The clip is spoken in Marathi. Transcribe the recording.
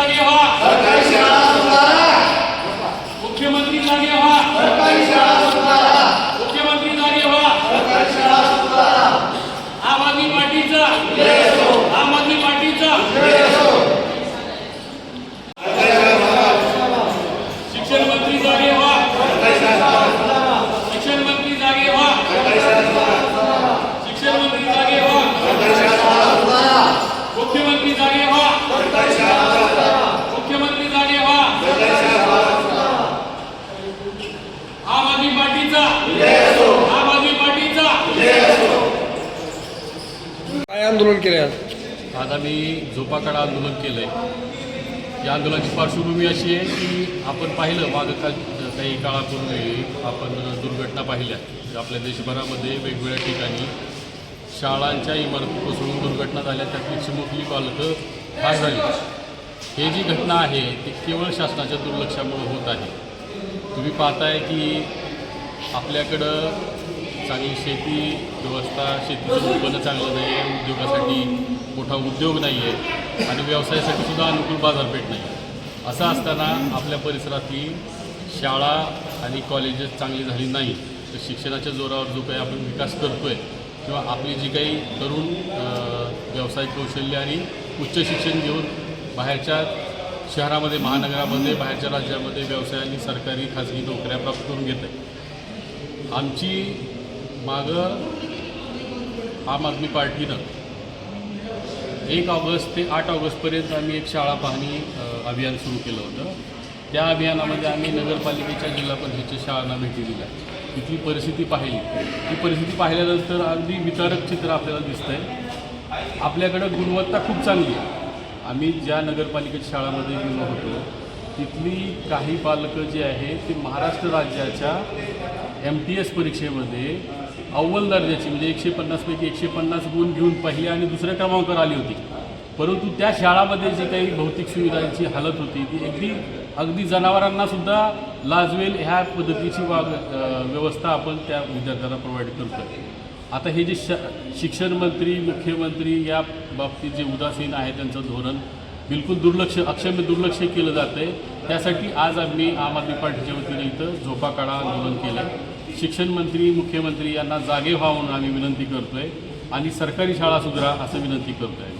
जागे व्हा सरकारी सुधारा. मुख्यमंत्री जागे व्हा सरकारी शाळा मुख्यमंत्री जागे व्हा सरकारी शाळा सुधारा. आम आदमी आंदोलन केले आज? आज आम्ही झोपाकडा आंदोलन केलं आहे या आंदोलनाची पार्श्वभूमी अशी आहे की आपण पाहिलं मागं काही काळापूर्वी आपण दुर्घटना पाहिल्या. आपल्या देशभरामध्ये वेगवेगळ्या ठिकाणी शाळांच्या इमारती कोसळून दुर्घटना झाल्या. त्यातली चिमुकली पालकं ठार झाली. हे जी घटना आहे ती केवळ शासनाच्या दुर्लक्षामुळे होत आहे. तुम्ही पाहताय की आपल्याकडं चांगली शेती व्यवस्था शेतीचं उत्पन्न चांगलं नाही आहे उद्योगासाठी मोठा उद्योग नाही आहे आणि व्यवसायासाठी सुद्धा अनुकूल बाजारपेठ नाही. असं असताना आपल्या परिसरातली शाळा आणि कॉलेजेस चांगली झाली नाही तर शिक्षणाच्या जोरावर जो काही आपण विकास करतो आहे किंवा आपली जी काही तरुण व्यावसायिक कौशल्य आणि उच्च शिक्षण घेऊन बाहेरच्या शहरामध्ये महानगरामध्ये बाहेरच्या राज्यामध्ये व्यवसाय आणि सरकारी खाजगी नोकऱ्या प्राप्त करून घेत आहे आमची मागं आम आदमी पार्टीनं एक ऑगस्ट ते आठ ऑगस्टपर्यंत आम्ही एक शाळा पाहणी अभियान सुरू केलं होतं. त्या अभियानामध्ये आम्ही नगरपालिकेच्या जिल्हा परिषदेच्या शाळांना भेटी दिल्या. तिथली परिस्थिती पाहिली. ती परिस्थिती पाहिल्यानंतर अगदी वितरक चित्र आपल्याला दिसतं आहे आपल्याकडं गुणवत्ता खूप चांगली आहे. आम्ही ज्या नगरपालिकेच्या शाळामध्ये गेलो होतो तिथली काही पालकं जी आहे ती महाराष्ट्र राज्याच्या एम टी एस परीक्षेमध्ये अव्वल दर्जाची म्हणजे एकशे पन्नासपैकी एकशे पन्नास गुण घेऊन पहिल्या आणि दुसऱ्या क्रमांकावर आली होती. परंतु त्या शाळामध्ये जी काही भौतिक सुविधांची हालत होती ती अगदी अगदी जनावरांनासुद्धा लाजवेल ह्या पद्धतीची वाग व्यवस्था आपण त्या विद्यार्थ्यांना प्रोव्हाइड करतो आता हे जे श शिक्षण मंत्री मुख्यमंत्री या बाबतीत जे उदासीन आहे त्यांचं धोरण बिलकुल दुर्लक्ष अक्षम्य दुर्लक्ष केलं जातं आहे त्यासाठी आज आम्ही आम आदमी पार्टीच्या वतीने इथं झोपा काढा आंदोलन केलं आहे शिक्षण मंत्री मुख्यमंत्री यांना जागे व्हा म्हणून आम्ही विनंती करतो आहे आणि सरकारी शाळा सुधारा असं विनंती करतो आहे